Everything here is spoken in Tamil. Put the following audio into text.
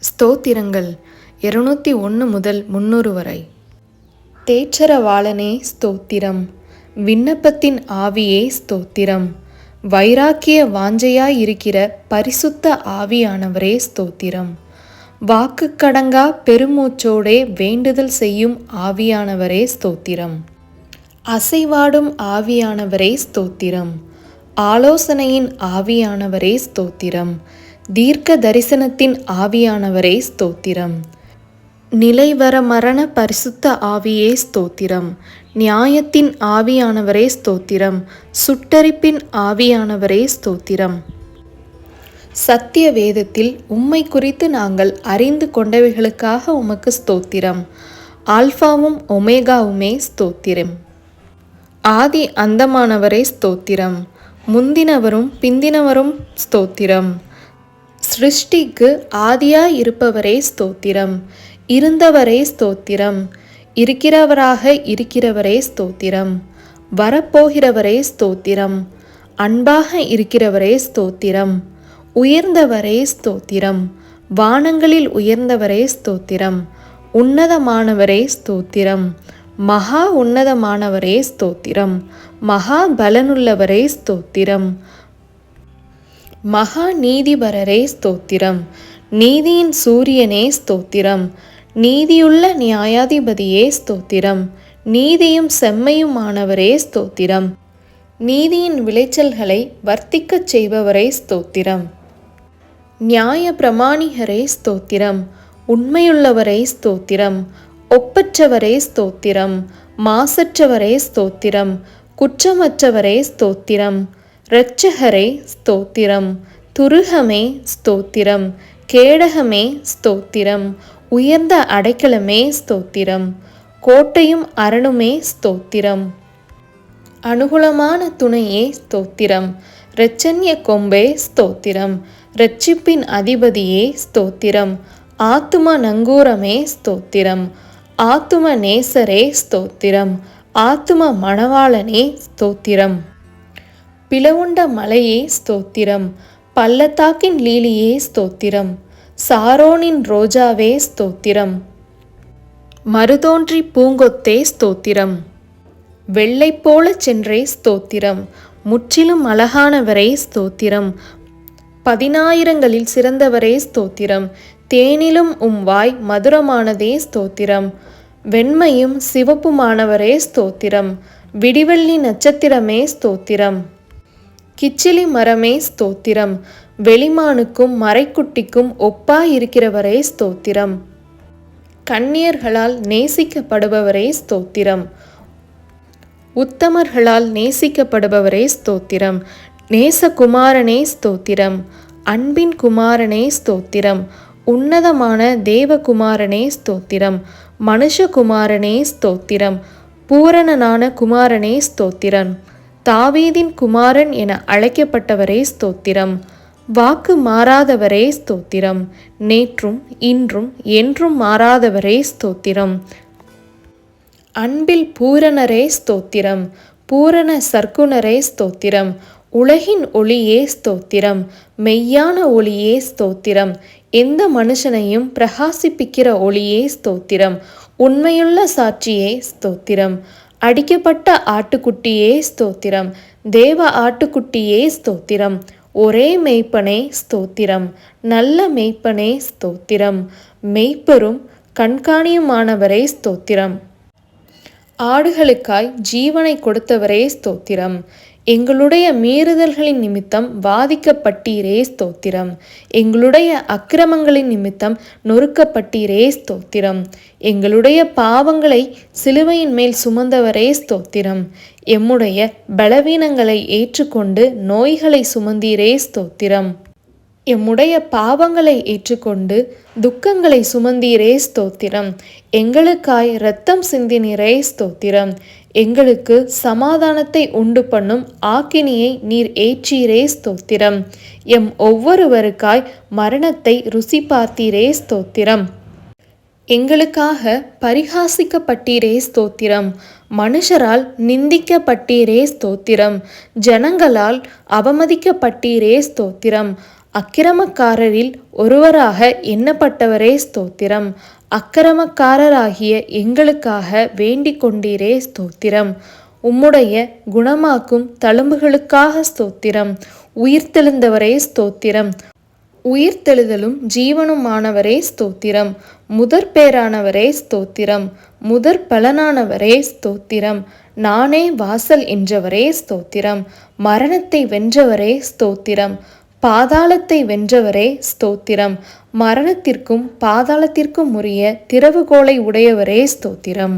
ஸ்தோத்திரங்கள். இருநூத்தி ஒன்று முதல் முன்னூறு வரை. தேற்றரவாளனே ஸ்தோத்திரம். விண்ணப்பத்தின் ஆவியே ஸ்தோத்திரம். வைராக்கிய வாஞ்சையாயிருக்கிற பரிசுத்த ஆவியானவரே ஸ்தோத்திரம். வாக்குக்கடங்கா பெருமூச்சோடே வேண்டுதல் செய்யும் ஆவியானவரே ஸ்தோத்திரம். அசைவாடும் ஆவியானவரே ஸ்தோத்திரம். ஆலோசனையின் ஆவியானவரே ஸ்தோத்திரம். தீர்க்க தரிசனத்தின் ஆவியானவரே ஸ்தோத்திரம். நிலைவர மரண பரிசுத்த ஆவியே ஸ்தோத்திரம். நியாயத்தின் ஆவியானவரே ஸ்தோத்திரம். சுட்டரிப்பின் ஆவியானவரே ஸ்தோத்திரம். சத்திய வேதத்தில் உம்மை குறித்து நாங்கள் அறிந்து கொண்டவைகளுக்காக உமக்கு ஸ்தோத்திரம். ஆல்ஃபாவும் ஒமேகாவுமே ஸ்தோத்திரம். ஆதி அந்தமானவரே ஸ்தோத்திரம். முந்தினவரும் பிந்தினவரும் ஸ்தோத்திரம். சிருஷ்டிக்கு ஆதியாய் இருப்பவரே ஸ்தோத்திரம். இருந்தவரே ஸ்தோத்திரம். இருக்கிறவராக இருக்கிறவரே ஸ்தோத்திரம். வரப்போகிறவரே ஸ்தோத்திரம். அன்பாக இருக்கிறவரே ஸ்தோத்திரம். உயர்ந்தவரே ஸ்தோத்திரம். வானங்களில் உயர்ந்தவரே ஸ்தோத்திரம். உன்னதமானவரே ஸ்தோத்திரம். மகா உன்னதமானவரே ஸ்தோத்திரம். மகா பலனுள்ளவரே ஸ்தோத்திரம். மகா நீதிபரரே ஸ்தோத்திரம். நீதியின் சூரியனே ஸ்தோத்திரம். நீதியுள்ள நியாயாதிபதியே ஸ்தோத்திரம். நீதியும் செம்மையுமானவரே ஸ்தோத்திரம். நீதியின் விளைச்சல்களை வர்த்திக்கச் செய்பவரே ஸ்தோத்திரம். நியாய பிரமாணிகரே ஸ்தோத்திரம். உண்மையுள்ளவரே ஸ்தோத்திரம். ஒப்பற்றவரே ஸ்தோத்திரம். மாசற்றவரே ஸ்தோத்திரம். குற்றமற்றவரே ஸ்தோத்திரம். இரட்சகரே ஸ்தோத்திரம் துருகமே ஸ்தோத்திரம் கேடகமே ஸ்தோத்திரம் உயர்ந்த அடைக்கலமே ஸ்தோத்திரம் கோட்டையும் அரணுமே ஸ்தோத்திரம். அனுகூலமான துணையே ஸ்தோத்திரம் இரட்சண்ய கொம்பே ஸ்தோத்திரம் இரட்சிப்பின் அதிபதியே ஸ்தோத்திரம் ஆத்தும நங்கூரமே ஸ்தோத்திரம் ஆத்தும நேசரே ஸ்தோத்திரம் ஆத்தும மணவாளனே ஸ்தோத்திரம். பிளவுண்ட மலையே ஸ்தோத்திரம். பள்ளத்தாக்கின் லீலியே ஸ்தோத்திரம். சாரோனின் ரோஜாவே ஸ்தோத்திரம். மருதோன்றி பூங்கொத்தே ஸ்தோத்திரம். வெள்ளை போல சென்றே ஸ்தோத்திரம். முற்றிலும் அழகானவரே ஸ்தோத்திரம். பதினாயிரங்களில் சிறந்தவரே ஸ்தோத்திரம். தேனிலும் உம் வாய் மதுரமானதே ஸ்தோத்திரம். வெண்மையும் சிவப்புமானவரே ஸ்தோத்திரம். விடிவெள்ளி நட்சத்திரமே ஸ்தோத்திரம். கிச்சிலி மரமே ஸ்தோத்திரம். வெளிமானுக்கும் மறைக்குட்டிக்கும் ஒப்பாயிருக்கிறவரே ஸ்தோத்திரம். கன்னியர்களால் நேசிக்கப்படுபவரே ஸ்தோத்திரம். உத்தமர்களால் நேசிக்கப்படுபவரே ஸ்தோத்திரம். நேசகுமாரனே ஸ்தோத்திரம். அன்பின் குமாரனே ஸ்தோத்திரம். உன்னதமான தேவகுமாரனே ஸ்தோத்திரம். மனுஷகுமாரனே ஸ்தோத்திரம். பூரணனான குமாரனே ஸ்தோத்திரம். தாவீதின் குமாரன் என அழைக்கப்பட்டவரே ஸ்தோத்திரம். வாக்கு மாறாதவரே ஸ்தோத்திரம். நேற்றும் இன்றும் என்றும் மாறாதவரே ஸ்தோத்திரம். அன்பில் பூரணரே ஸ்தோத்திரம். பூரண சர்க்குணரே ஸ்தோத்திரம். உலகின் ஒளியே ஸ்தோத்திரம். மெய்யான ஒளியே ஸ்தோத்திரம். எந்த மனுஷனையும் பிரகாசிப்பிக்கிற ஒளியே ஸ்தோத்திரம். உண்மையுள்ள சாட்சியே ஸ்தோத்திரம். அடிக்கப்பட்ட ஆட்டுக்குட்டியே ஸ்தோத்திரம். தேவ ஆட்டுக்குட்டியே ஸ்தோத்திரம். ஒரே மெய்ப்பனே ஸ்தோத்திரம். நல்ல மெய்ப்பனே ஸ்தோத்திரம். மெய்ப்பரும் கண்காணியுமானவரே ஸ்தோத்திரம். ஆடுகளுக்காய் ஜீவனை கொடுத்தவரே ஸ்தோத்திரம். எங்களுடைய மீறுதல்களின் நிமித்தம் வாதிக்கப்பட்டீரே ஸ்தோத்திரம். எங்களுடைய அக்கிரமங்களின் நிமித்தம் நொறுக்கப்பட்டீரே ஸ்தோத்திரம். எங்களுடைய பாவங்களை சிலுவையின் மேல் சுமந்தவரே ஸ்தோத்திரம். எம்முடைய பலவீனங்களை ஏற்றுக்கொண்டு நோய்களை சுமந்தீரே ஸ்தோத்திரம். எம்முடைய பாவங்களை ஏற்றுக்கொண்டு துக்கங்களை சுமந்தீரே ஸ்தோத்திரம். எங்களுக்காய் இரத்தம் சிந்தினீரே ஸ்தோத்திரம். எங்களுக்கு சமாதானத்தை உண்டு பண்ணும் ஆக்கினியை நீர் ஏற்றீரே ஸ்தோத்திரம். எம் ஒவ்வொருவருக்காய் மரணத்தை ருசி பார்த்தீரே ஸ்தோத்திரம். எங்களுக்காக பரிகாசிக்கப்பட்டீரே ஸ்தோத்திரம். மனுஷரால் நிந்திக்கப்பட்டீரே ஸ்தோத்திரம். ஜனங்களால் அவமதிக்கப்பட்டீரே ஸ்தோத்திரம். அக்கிரமக்காரரில் ஒருவராக எண்ணப்பட்டவரே ஸ்தோத்திரம். அக்கிரமக்காரராகிய எங்களுக்காக வேண்டிக் கொண்டீரே ஸ்தோத்திரம். உம்முடைய குணமாக்கும் தழும்புகளுக்காக ஸ்தோத்திரம். உயிர்த்தெழுந்தவரே ஸ்தோத்திரம். உயிர்த்தெழுதலும் ஜீவனுமானவரே ஸ்தோத்திரம். முதற் பேரானவரே ஸ்தோத்திரம். முதற் பலனானவரே ஸ்தோத்திரம். நானே வாசல் என்றவரே ஸ்தோத்திரம். மரணத்தை வென்றவரே ஸ்தோத்திரம். பாதாளத்தை வென்றவரே ஸ்தோத்திரம். மரணத்திற்கும் பாதாளத்திற்கும் உரிய திறவுகோலை உடையவரே ஸ்தோத்திரம்.